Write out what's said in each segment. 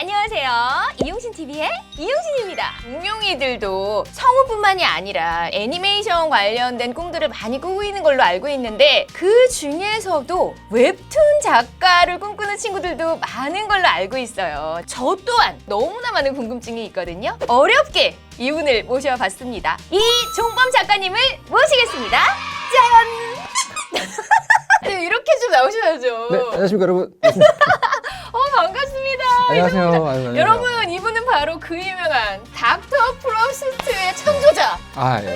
안녕하세요. 이용신 TV의 이용신입니다. 공룡이들도 성우뿐만이 아니라 애니메이션 관련된 꿈들을 많이 꾸고 있는 걸로 알고 있는데 그 중에서도 웹툰 작가를 꿈꾸는 친구들도 많은 걸로 알고 있어요. 저 또한 너무나 많은 궁금증이 있거든요. 어렵게 이분을 모셔봤습니다. 이종범 작가님을 모시겠습니다. 짠! 네, 이렇게 좀 나오셔야죠. 네, 안녕하십니까 여러분. 안녕하세요. 아유, 안녕하세요. 여러분 이분은 바로 그 유명한 닥터 프로스트의 창조자. 아, 예.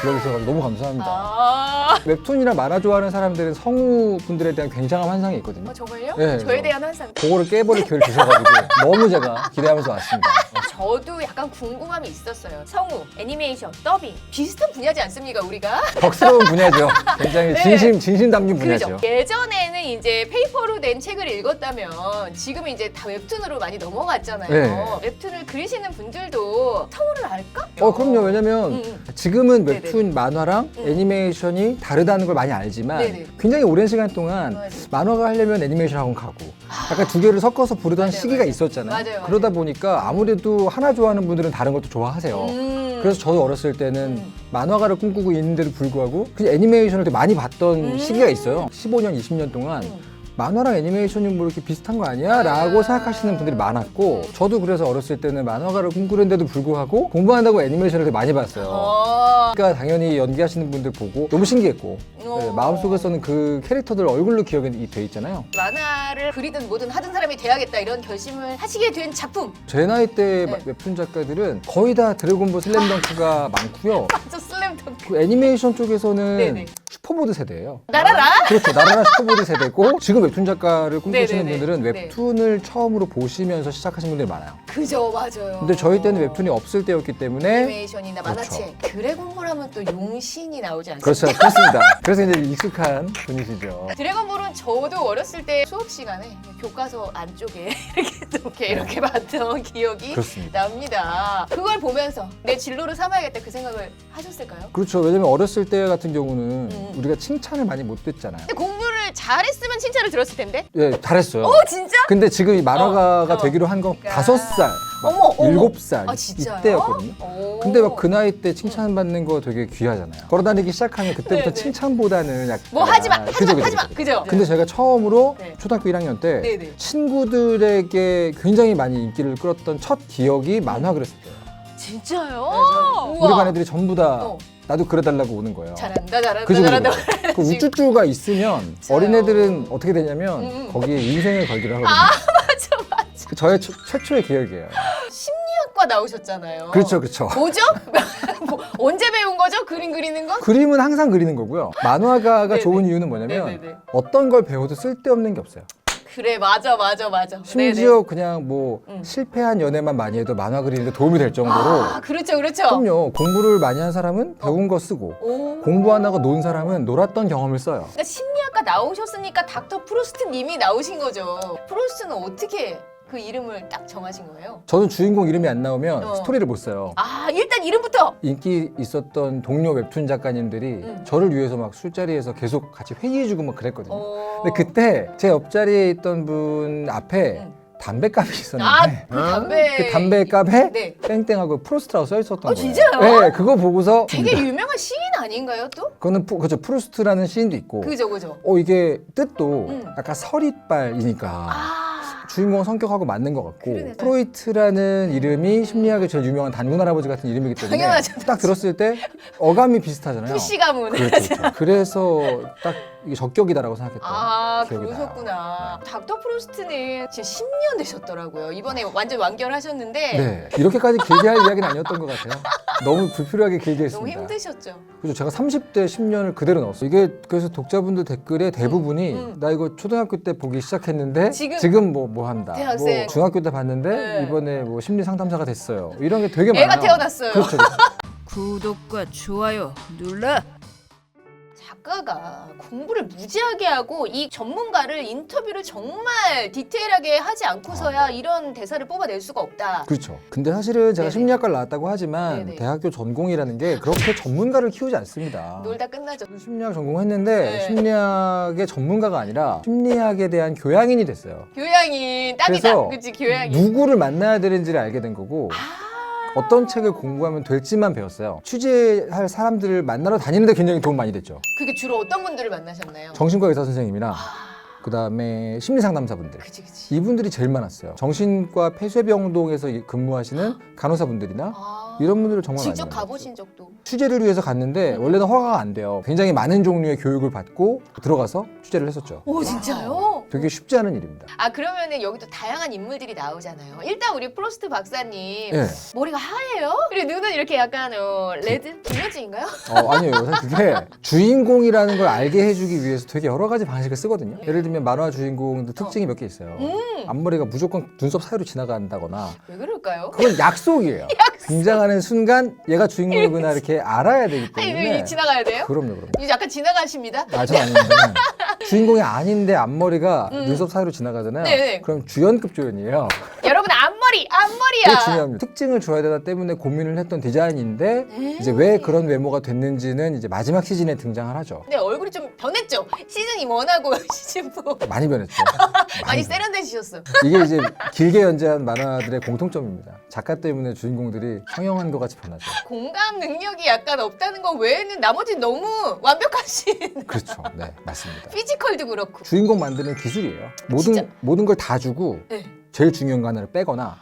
불러주셔서 너무 감사합니다. 아, 웹툰이나 만화 좋아하는 사람들은 성우분들에 대한 굉장한 환상이 있거든요. 어, 정말요? 네, 저에 저- 대한 환상. 그거를 깨버릴 기회를 주셔가지고 너무 제가 기대하면서 왔습니다. 저도 약간 궁금함이 있었어요. 성우, 애니메이션, 더빙 비슷한 분야지 않습니까 우리가? 벅스러운 분야죠. 굉장히 네. 진심 진심 담긴 분야죠. 그죠? 예전에는 이제 페이퍼로 된 책을 읽었다면 지금은 이제 다 웹툰으로 많이 넘어갔잖아요. 네. 웹툰을 그리시는 분들도 성우를 알까? 어 그럼요. 왜냐면 음, 음. 지금은. 웹툰 만화랑 음. 애니메이션이 다르다는 걸 많이 알지만 네네. 굉장히 오랜 시간 동안 맞아요. 만화가 하려면 애니메이션 학원 가고 약간 두 개를 섞어서 부르던 맞아요, 시기가 맞아요. 있었잖아요. 맞아요, 그러다 맞아요. 보니까 아무래도 하나 좋아하는 분들은 다른 것도 좋아하세요. 음. 그래서 저도 어렸을 때는 음. 만화가를 꿈꾸고 있는데도 불구하고 그냥 애니메이션을 되게 많이 봤던 음. 시기가 있어요. 15년, 20년 동안 음. 만화랑 애니메이션이 뭐 이렇게 비슷한 거 아니야? 라고 아. 생각하시는 분들이 많았고 음. 저도 그래서 어렸을 때는 만화가를 꿈꾸는데도 불구하고 공부한다고 애니메이션을 되게 많이 봤어요. 어. 그러니까 당연히 연기하시는 분들 보고 너무 신기했고 네, 어. 마음속에서는 그 캐릭터들 얼굴로 기억이 돼 있잖아요. 만화를 그리든 뭐든 하든 사람이 돼야겠다 이런 결심을 하시게 된 작품 제 나이 때 네. 웹툰 작가들은 거의 다 드래곤볼 슬램덩크가 많고요. 맞아 슬램덩크 그 애니메이션 쪽에서는 네네. 슈퍼보드 세대예요. 나라라 그렇죠. 나라라 슈퍼보드 세대고 지금 웹툰 작가를 꿈꾸시는 네네네. 분들은 네. 웹툰을 처음으로 보시면서 시작하신 분들이 많아요. 그죠 맞아요 근데 저희 때는 웹툰이 없을 때였기 때문에 애니메이션이나 만화책 드래곤볼 하면 또 용신이 나오지 않습니까? 그렇죠. 그렇습니다. 그래서 이제 익숙한 분이시죠. 드래곤볼은 저도 어렸을 때 수업 시간에 교과서 안쪽에 이렇게 또 이렇게, 이렇게 봤던 기억이 그렇습니다. 납니다. 그걸 보면서 내 진로를 삼아야겠다 그 생각을 하셨을까요? 그렇죠. 왜냐면 어렸을 때 같은 경우는 음. 우리가 칭찬을 많이 못 듣잖아요. 근데 공부를 잘했으면 칭찬을 들었을 텐데. 예, 잘했어요. 어 진짜? 근데 지금 이 만화가가 어, 어. 되기로 한 건 그러니까. 다섯 살, 막 어머, 어머. 일곱 살 아 진짜요? 이때였거든요. 오. 근데 막 그 나이 때 칭찬받는 거 되게 귀하잖아요. 걸어다니기 시작하면 그때부터 네 네. 칭찬보다는 약간 뭐 하지 마, 하지 그죠, 마, 그죠, 하지 마, 그죠. 근데 제가 처음으로 네. 초등학교 1학년 때 네 네. 친구들에게 굉장히 많이 인기를 끌었던 첫 기억이 만화 그렸을 때예요. 진짜요? 네, 우리 반 애들이 전부 다 어. 나도 그려달라고 오는 거예요. 잘한다, 잘한다, 그죠, 그죠, 잘한다. 그 우쭈쭈가 있으면. 어린애들은 어떻게 되냐면 음, 음. 거기에 인생을 걸기를 하거든요. 맞아, 맞아. 그 저의 최, 최초의 기억이에요. 심리학과 나오셨잖아요. 그렇죠, 그렇죠. 뭐죠? 뭐, 언제 배운 거죠? 그림 그리는 건? 그림은 항상 그리는 거고요. 만화가가 네네. 좋은 이유는 뭐냐면 네네네. 어떤 걸 배워도 쓸데없는 게 없어요. 그래, 맞아, 맞아, 맞아. 심지어 그냥 뭐 음. 실패한 연애만 많이 해도 만화 그리는데 도움이 될 정도로 아, 그렇죠, 그렇죠. 그럼요. 공부를 많이 한 사람은 배운 거 쓰고 오. 공부 안 하고 논 사람은 놀았던 경험을 써요. 그러니까 심리학과 나오셨으니까 닥터 프로스트 님이 나오신 거죠. 프로스트는 어떻게 그 이름을 딱 정하신 거예요? 저는 주인공 이름이 안 나오면 어. 스토리를 못 써요. 아, 일단 이름부터. 인기 있었던 동료 웹툰 작가님들이 음. 저를 위해서 막 술자리에서 계속 같이 회의해주고 막 그랬거든요. 어. 근데 그때 제 옆자리에 있던 분 앞에 음. 담배값이 아, 있었는데 그 담배. 그 담배값에 네. 땡땡하고 프로스트라고 써 있었던 어, 거예요. 진짜요? 네, 그거 보고서 되게 유명한 시인 아닌가요, 또? 그거는 푸, 그죠 프루스트라는 시인도 있고 그죠, 그죠. 어 이게 뜻도 음. 약간 서릿발이니까 아. 주인공 성격하고 맞는 것 같고 그러네. 프로이트라는 이름이 심리학의 제일 유명한 단군 할아버지 같은 이름이기 때문에 당연하죠. 딱 들었을 때 어감이 비슷하잖아요. 푸시 가문. 그렇죠, 그렇죠. 그래서 딱 이게 적격이다라고 생각했던 아 기억이 나요. 그러셨구나. 닥터 프로스트는 지금 10년 되셨더라고요. 이번에 완전 완결하셨는데 네, 이렇게까지 길게 할 이야기는 아니었던 것 같아요. 너무 불필요하게 길게 했습니다. 너무 힘드셨죠. 그죠 제가 30대 10년을 그대로 넣었어요. 이게 그래서 독자분들 댓글에 대부분이 음. 나 이거 초등학교 때 보기 시작했는데 지금- 지금, 뭐 뭐 한다. 대학생. 뭐 중학교 때 봤는데 네. 이번에 뭐 심리 상담사가 됐어요. 이런 게 되게 많아요. 애가 태어났어요. 그렇죠. 그렇죠. 구독과 좋아요 눌러 작가가 공부를 무지하게 하고 이 전문가를 인터뷰를 정말 디테일하게 하지 않고서야 아, 이런 대사를 뽑아낼 수가 없다. 그렇죠. 근데 사실은 제가 네네. 심리학과를 나왔다고 하지만 네네. 대학교 전공이라는 게 그렇게 전문가를 키우지 않습니다. 놀다 끝나죠. 심리학 전공했는데 네. 심리학의 전문가가 아니라 심리학에 대한 교양인이 됐어요. 교양인 딱이다. 그래서 그치 교양인. 누구를 만나야 되는지를 알게 된 거고 아. 어떤 책을 공부하면 될지만 배웠어요. 취재할 사람들을 만나러 다니는데 굉장히 도움 많이 됐죠. 그게 주로 어떤 분들을 만나셨나요? 정신과 의사 선생님이나 아, 그 다음에 심리 상담사분들 그치 그치. 이분들이 제일 많았어요. 정신과 폐쇄병동에서 이- 근무하시는 간호사분들이나 아, 이런 분들을 정말 직접 많이 만났어요. 가보신 적도. 취재를 위해서 갔는데 원래는 허가가 안 돼요. 굉장히 많은 종류의 교육을 받고 들어가서 취재를 했었죠. 오 진짜요? 되게 쉽지 않은 일입니다. 아 그러면은 여기도 다양한 인물들이 나오잖아요. 일단 우리 프로스트 박사님 예. 머리가 하얘요? 그리고 눈은 이렇게 약간 어, 레드 김여진인가요? 어, 아니에요. 사실 그게 주인공이라는 걸 알게 해주기 위해서 되게 여러 가지 방식을 쓰거든요. 예를 들면 만화 주인공도 특징이 몇 개 있어요. 음. 앞머리가 무조건 눈썹 사이로 지나간다거나 왜 그럴까요? 그건 약속이에요. 등장하는 순간 얘가 주인공이구나 이렇게 알아야 되기 아니 때문에 왜 지나가야 돼요? 그럼요, 그럼요. 이제 약간 지나가십니다. 아, 전 아닌데 주인공이 아닌데 앞머리가 음. 눈썹 사이로 지나가잖아요. 네네. 그럼 주연급 조연이에요. 여러분 앞 머리 그게 앞머리야. 중요합니다. 특징을 줘야 되다 때문에 고민을 했던 디자인인데 음. 이제 왜 그런 외모가 됐는지는 이제 마지막 시즌에 등장을 하죠. 근데 얼굴이 좀 변했죠. 시즌 1하고 시즌 4 많이 변했죠. 많이 변했죠. 세련되셨어. 이게 이제 길게 연재한 만화들의 공통점입니다. 작가 때문에 주인공들이 성형한 것 같이 변하죠. 공감 능력이 약간 없다는 거 외에는 나머지는 너무 완벽하신 그렇죠. 네, 맞습니다. 피지컬도 그렇고. 주인공 만드는 기술이에요. 진짜? 모든 모든 걸 다 주고 네. 제일 중요한 거 하나를 빼거나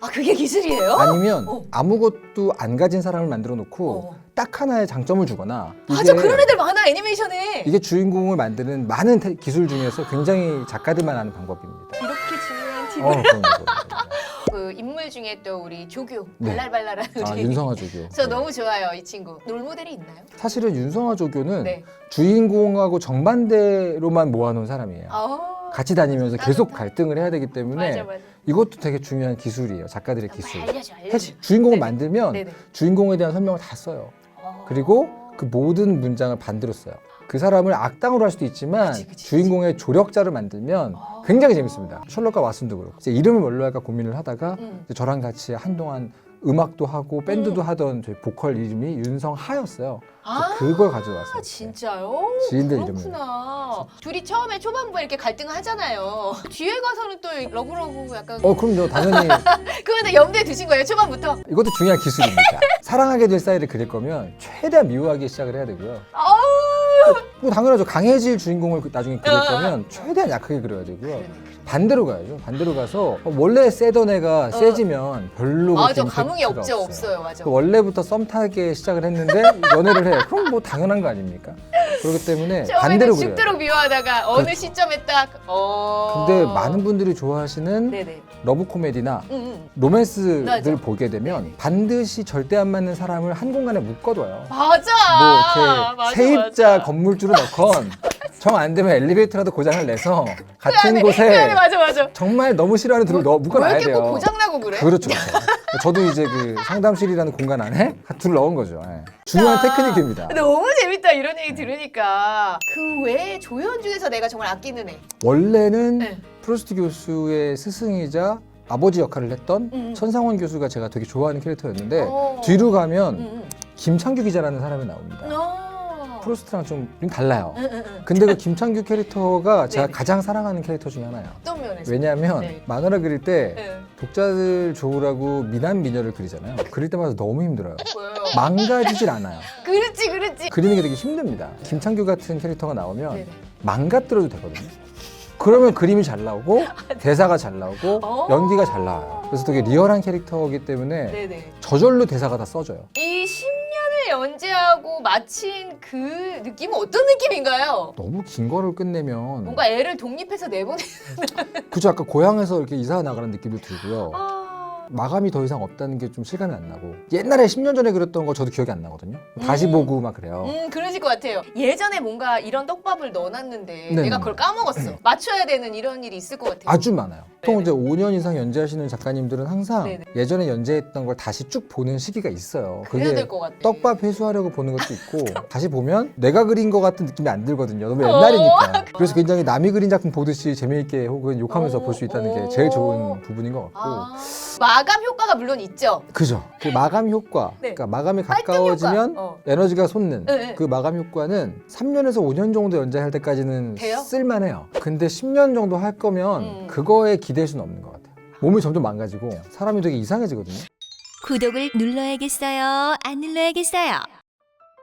아 그게 기술이에요? 아니면 어. 아무것도 안 가진 사람을 만들어 놓고 어. 딱 하나의 장점을 주거나 맞아 그런 애들 많아 애니메이션에. 이게 주인공을 만드는 많은 테- 기술 중에서 굉장히 작가들만 아는 방법입니다. 이렇게 중요한 팀. 어. 그 인물 중에 또 우리 조교 네. 발랄발랄한 아, 우리. 윤성화 조교. 저 네. 너무 좋아요 이 친구. 롤 모델이 있나요? 사실은 윤성화 조교는 네. 주인공하고 정반대로만 모아놓은 사람이에요. 아. 같이 다니면서 계속. 갈등을 해야 되기 때문에 맞아 맞아. 이것도 되게 중요한 기술이에요. 작가들의 기술. 알려줘 알려줘. 사실 주인공을 네네. 만들면 네 네. 주인공에 대한 설명을 다 써요. 어. 그리고 그 모든 문장을 반대로 써요. 그 사람을 악당으로 할 수도 있지만 그치, 그치, 주인공의 조력자를 만들면 아. 굉장히 재밌습니다. 셜록과 왓슨도 그렇고 이제 이름을 뭘로 할까 고민을 하다가 음. 저랑 같이 한동안 음악도 하고 밴드도 음. 하던 저희 보컬 이름이 윤성하였어요. 아. 그걸 가져왔어요. 아, 진짜요? 지인들 그렇구나. 둘이 처음에 초반부에 이렇게 갈등을 하잖아요. 뒤에 가서는 또 러브러브 약간. 어 그럼요 당연히 그거는 염두에 두신 거예요, 초반부터? 이것도 중요한 기술입니다. 사랑하게 될 사이를 그릴 거면 최대한 미워하기 시작을 해야 되고요. 아우! 뭐 당연하죠. 강해질 주인공을 그- 나중에 그릴 어. 거면 최대한 약하게 그려야 되고요. 반대로 가야죠. 반대로 가서 원래 세던 애가 세지면 별로 어. 맞아, 그렇게 감흥이 임팩트가 없죠, 없어요. 없어요, 맞아. 그 원래부터 썸 타게 시작을 했는데 연애를 해. 그럼 뭐 당연한 거 아닙니까? 그렇기 때문에 반대로 그려요. 죽도록 미워하다가 어느 그렇죠. 시점에 딱, 어. 근데 많은 분들이 좋아하시는 네네. 러브 코미디나 응, 응. 로맨스를 맞아. 보게 되면 반드시 절대 안 맞는 사람을 한 공간에 묶어둬요. 맞아. 뭐 이렇게 맞아, 세입자 맞아. 건물주로 넣건 정 안 되면 엘리베이터라도 고장을 내서 그 같은 안에, 곳에 그 안에 맞아, 맞아. 정말 너무 싫어하는 들을 넣어 왜 묶어놔야 이렇게 돼요. 꼭 고장나고 그래? 그렇죠. 그렇죠. 저도 이제 그 상담실이라는 공간 안에 둘을 넣은 거죠. 예. 중요한 아, 테크닉입니다. 너무 재밌다 이런 얘기 들으니까 그 외에 조연 중에서 내가 정말 아끼는 애 원래는 네. 프로스트 교수의 스승이자 아버지 역할을 했던 음. 천상원 교수가 제가 되게 좋아하는 캐릭터였는데 어. 뒤로 가면 응, 김창규 기자라는 사람이 나옵니다. 응. 어. 프로스트랑 좀, 좀 달라요. 응, 응, 응. 근데 그 김창규 캐릭터가 제가 네네. 가장 사랑하는 캐릭터 중에 하나예요. 어떤 면에서? 왜냐하면 네. 만화를 그릴 때 네. 독자들 좋으라고 미남 미녀를 그리잖아요. 그릴 때마다 너무 힘들어요. 망가지질 않아요. 그렇지 그렇지. 그리는 게 되게 힘듭니다. 김창규 같은 캐릭터가 나오면 네네. 망가뜨려도 되거든요. 그러면 그림이 잘 나오고 대사가 잘 나오고 어. 연기가 잘 나와요. 그래서 되게 리얼한 캐릭터이기 때문에 네네. 저절로 대사가 다 써져요. 이 10년을 연재하고 마친 그 느낌은 어떤 느낌인가요? 너무 긴 거를 끝내면 뭔가 애를 독립해서 내보내. 그죠 아까 고향에서 이렇게 이사 나가는 느낌도 들고요. 아. 마감이 더 이상 없다는 게 좀 실감이 안 나고 옛날에 10년 전에 그렸던 거 저도 기억이 안 나거든요. 다시 음. 보고 막 그래요. 음, 그러실 것 같아요. 예전에 뭔가 이런 떡밥을 넣어놨는데 네. 내가 그걸 까먹었어. 맞춰야 되는 이런 일이 있을 것 같아요. 아주 많아요. 보통 이제 5년 이상 연재하시는 작가님들은 항상 네네. 예전에 연재했던 걸 다시 쭉 보는 시기가 있어요. 그래야 될 것 같아. 떡밥 회수하려고 보는 것도 있고 다시 보면 내가 그린 것 같은 느낌이 안 들거든요. 너무 옛날이니까. 그래서 굉장히 남이 그린 작품 보듯이 재미있게 혹은 욕하면서 오, 볼수 있다는 오. 게 제일 좋은 부분인 것 같고 아, 마감 효과가 물론 있죠. 그죠. 그 마감 효과, 네. 그러니까 마감이 가까워지면 효과. 어. 에너지가 솟는 네, 네. 그 마감 효과는 3년에서 5년 정도 연재할 때까지는 돼요? 쓸만해요. 근데 10년 정도 할 거면 음. 그거에 기댈 수는 없는 것 같아요. 몸이 점점 망가지고 사람이 되게 이상해지거든요. 구독을 눌러야겠어요? 안 눌러야겠어요?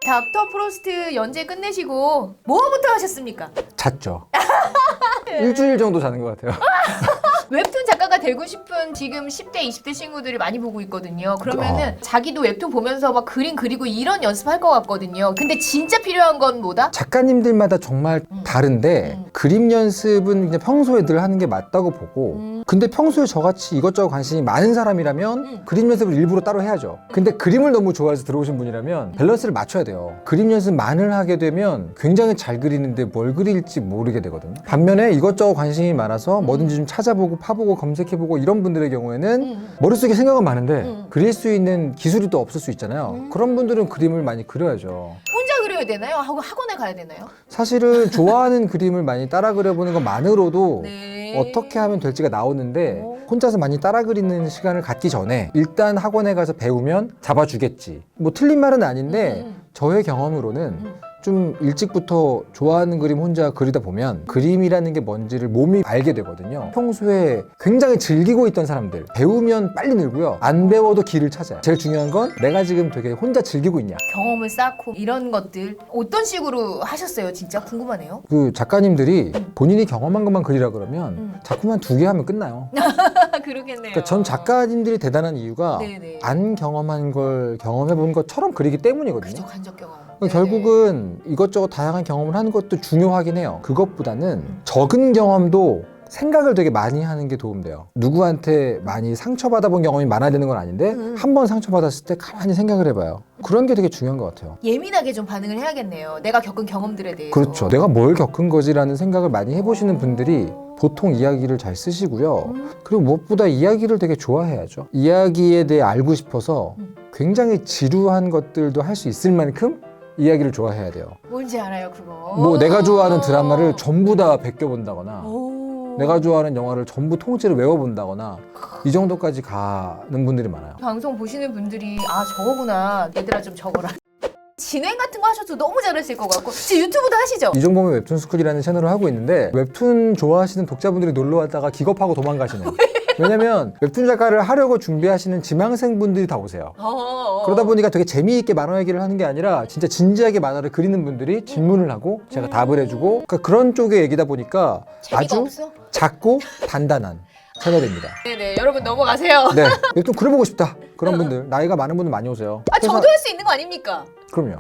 닥터 프로스트 연재 끝내시고 뭐부터 하셨습니까? 잤죠. 일주일 정도 자는 것 같아요. 웹툰 작가 가 되고 싶은 지금 10대, 20대 친구들이 많이 보고 있거든요. 그러면은 어. 자기도 웹툰 보면서 막 그림 그리고 이런 연습할 것 같거든요. 근데 진짜 필요한 건 뭐다? 작가님들마다 정말 음. 다른데 음. 그림 연습은 그냥 평소에 늘 하는 게 맞다고 보고 음. 근데 평소에 저같이 이것저것 관심이 많은 사람이라면 음. 그림 연습을 일부러 따로 해야죠 근데 그림을 너무 좋아해서 들어오신 분이라면 밸런스를 맞춰야 돼요 그림 연습만을 하게 되면 굉장히 잘 그리는데 뭘 그릴지 모르게 되거든요 반면에 이것저것 관심이 많아서 뭐든지 좀 찾아보고 파보고 검 색해보고 이런 분들의 경우에는 음. 머릿속에 생각은 많은데 음. 그릴 수 있는 기술이 또 없을 수 있잖아요 음. 그런 분들은 그림을 많이 그려야죠 혼자 그려야 되나요? 하고 학원에 가야 되나요? 사실은 좋아하는 그림을 많이 따라 그려보는 것만으로도 네. 어떻게 하면 될지가 나오는데 오. 혼자서 많이 따라 그리는 시간을 갖기 전에 일단 학원에 가서 배우면 잡아주겠지. 뭐 틀린 말은 아닌데 음, 음, 저의 경험으로는 음. 좀 일찍부터 좋아하는 그림 혼자 그리다 보면 그림이라는 게 뭔지를 몸이 알게 되거든요. 평소에 굉장히 즐기고 있던 사람들 배우면 빨리 늘고요. 안 배워도 길을 찾아요. 제일 중요한 건 내가 지금 되게 혼자 즐기고 있냐. 경험을 쌓고 이런 것들 어떤 식으로 하셨어요? 진짜 궁금하네요. 그 작가님들이 본인이 경험한 것만 그리라 그러면 음. 작품 한두개 하면 끝나요. 그러겠네요. 그러니까 전 작가님들이 대단한 이유가 네네. 안 경험한 걸 경험해 본 것처럼 그리기 때문이거든요. 그죠 간접 경험. 그러니까 결국은 이것저것 다양한 경험을 하는 것도 중요하긴 해요. 그것보다는 음. 적은 경험도 생각을 되게 많이 하는 게 도움돼요. 누구한테 많이 상처받아 본 경험이 많아야 되는 건 아닌데 음. 한 번 상처받았을 때 가만히 생각을 해봐요. 그런 게 되게 중요한 것 같아요. 예민하게 좀 반응을 해야겠네요. 내가 겪은 경험들에 대해서. 그렇죠. 내가 뭘 겪은 거지라는 생각을 많이 해보시는 분들이 보통 이야기를 잘 쓰시고요. 음. 그리고 무엇보다 이야기를 되게 좋아해야죠. 이야기에 대해 알고 싶어서 음. 굉장히 지루한 것들도 할 수 있을 만큼 이야기를 좋아해야 돼요. 뭔지 알아요, 그거. 뭐 내가 좋아하는 드라마를 전부 다 베껴 본다거나 오. 내가 좋아하는 영화를 전부 통째로 외워 본다거나 이 정도까지 가는 분들이 많아요. 방송 보시는 분들이 아 저거구나. 얘들아 좀 적어라. 진행 같은 거 하셔도 너무 잘하실 것 같고 지금 유튜브도 하시죠? 이종범의 웹툰 스쿨이라는 채널을 하고 있는데 웹툰 좋아하시는 독자분들이 놀러 왔다가 기겁하고 도망가시는 왜냐면 웹툰 작가를 하려고 준비하시는 지망생 분들이 다 오세요. 어, 어. 그러다 보니까 되게 재미있게 만화 얘기를 하는 게 아니라 진짜 진지하게 만화를 그리는 분들이 질문을 하고 제가 답을 해주고 그러니까 그런 쪽의 얘기다 보니까 재미가 아주 없어? 작고 단단한 채널입니다. 네네 여러분 넘어가세요. 네, 웹툰 그려보고 싶다 그런 분들 나이가 많은 분들 많이 오세요. 아 저도 할 수 있는 거 아닙니까? 그럼요.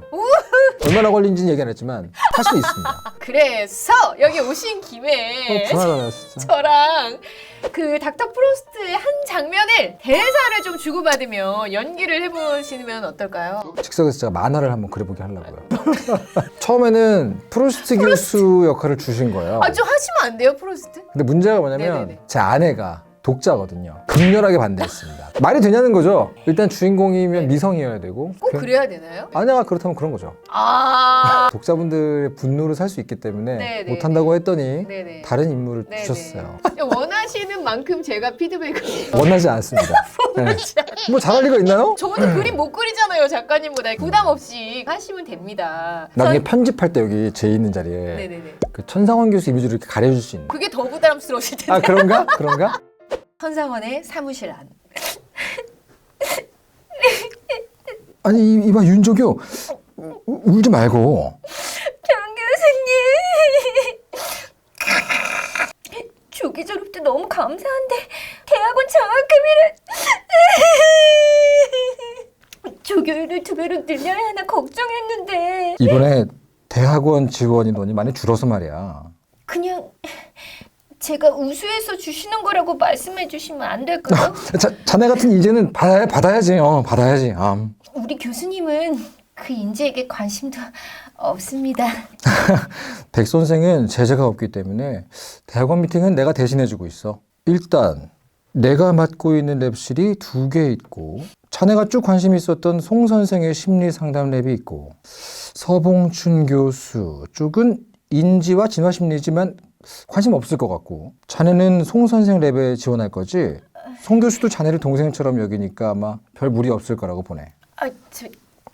얼마나 걸린지는 얘기 안 했지만 할 수 있습니다. 그래서 여기 오신 김에 어, 전화가 진짜. 저랑 그 닥터 프로스트의 한 장면을 대사를 좀 주고받으며 연기를 해보시면 어떨까요? 즉석에서 제가 만화를 한번 그려보게 하려고요. 처음에는 프로스트 교수 역할을 주신 거예요. 아 좀 하시면 안 돼요 프로스트? 근데 문제가 뭐냐면 네네네. 제 아내가 독자거든요. 극렬하게 반대했습니다. 말이 되냐는 거죠. 일단 주인공이면 미성이어야 되고 꼭 그- 그래야 되나요? 아내가 그렇다면 그런 거죠. 아 독자분들의 분노를 살 수 있기 때문에 네네네. 못한다고 했더니 네네. 다른 인물을 네네. 주셨어요. 원하시는 만큼 제가 피드백을 원하지 않습니다. 네. 뭐 잘할 리가 있나요? 저도 그림 못 그리잖아요 작가님보다 부담 없이 하시면 됩니다. 나중에 선- 편집할 때 여기 제 있는 자리에 네네네. 그 천상원 교수 이미지를 이렇게 가려줄 수 있는. 그게 더 부담스러우실 텐데. 아 그런가? 그런가? 천상원의 사무실 안. 아니 이- 이봐 윤조교 우- 울지 말고. 정 교수님. 조기 졸업 때 너무 감사한데 대학원 장학금이라. 조교율을 두 배로 늘려야 하나 걱정했는데. 이번에 대학원 지원 인원이 많이 줄어서 말이야. 제가 우수해서 주시는 거라고 말씀해 주시면 안 될까요? 자, 자네 같은 인재는 받아야, 받아야지. 어, 받아야지. 음. 우리 교수님은 그 인재에게 관심도 없습니다. 백 선생은 제재가 없기 때문에 대학원 미팅은 내가 대신해주고 있어. 일단 내가 맡고 있는 랩실이 두 개 있고 자네가 쭉 관심 있었던 송 선생의 심리 상담 랩이 있고 서봉춘 교수 쪽은 인지와 진화 심리지만 관심 없을 것 같고 자네는 송 선생 랩에 지원할 거지? 송 교수도 자네를 동생처럼 여기니까 아마 별 무리 없을 거라고 보네. 아, 저,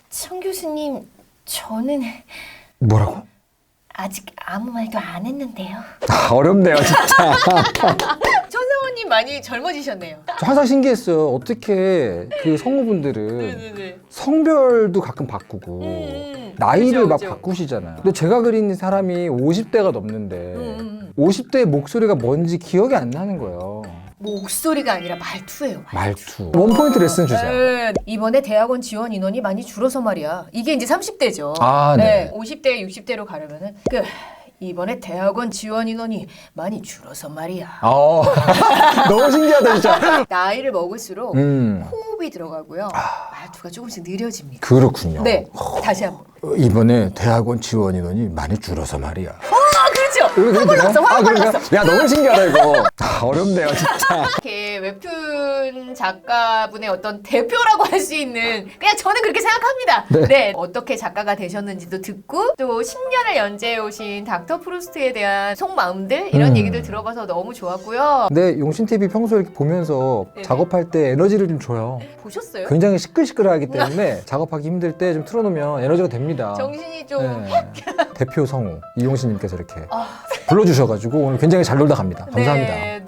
청 교수님, 저는 뭐라고? 아직 아무 말도 안 했는데요. 아, 어렵네요, 진짜. 천성우님 많이 젊어지셨네요. 저 항상 신기했어요. 어떻게 그 성우분들은 네네네. 성별도 가끔 바꾸고 음, 나이를 그죠, 막 그죠. 바꾸시잖아요. 근데 제가 그린 사람이 50대가 넘는데 음, 음. 50대의 목소리가 뭔지 기억이 안 나는 거예요. 목소리가 아니라 말투예요. 말투. 원포인트 레슨 주세요. 네, 이번에 대학원 지원 인원이 많이 줄어서 말이야. 이게 이제 30대죠. 아, 네. 50대, 60대로 가려면은 그 이번에 대학원 지원 인원이 많이 줄어서 말이야. 어, 너무 신기하다, 진짜. 나이를 먹을수록 음, 호흡이 들어가고요. 말투가 조금씩 느려집니다. 그렇군요. 네, 다시 한번. 어, 이번에 대학원 지원 인원이 많이 줄어서 말이야. 아, 그렇죠. 이거 화가 났어, 화가 그러니까? 났어. 야, 너무 신기하다, 이거. 아, 어렵네요, 진짜. 이렇게 웹툰 작가분의 어떤 대표라고 할 수 있는 그냥 저는 그렇게 생각합니다. 네. 네. 어떻게 작가가 되셨는지도 듣고 또 10년을 연재해 오신 닥터 프루스트에 대한 속마음들 이런 음. 얘기들 들어봐서 너무 좋았고요. 근데 용신TV 평소에 이렇게 보면서 네네. 작업할 때 에너지를 좀 줘요. 보셨어요? 굉장히 시끌시끌하기 때문에 작업하기 힘들 때 좀 틀어놓으면 에너지가 됩니다. 정신이 좀 네. 대표 성우 이용신님께서 이렇게 아. 불러주셔가지고 오늘 굉장히 잘 놀다 갑니다. 감사합니다. 네,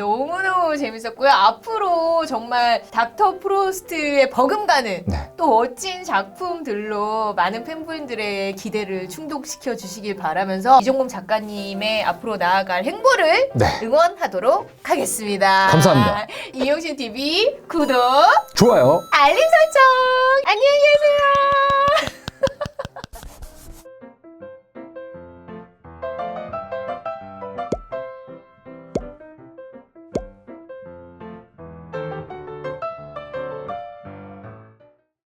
너무너무 재밌었고요. 앞으로 정말 닥터 프로스트의 버금가는 네. 또 멋진 작품들로 많은 팬분들의 기대를 충족시켜 주시길 바라면서 이종범 작가님의 앞으로 나아갈 행보를 네. 응원하도록 하겠습니다. 감사합니다. 이용신 TV 구독, 좋아요. 알림 설정, 안녕히 계세요.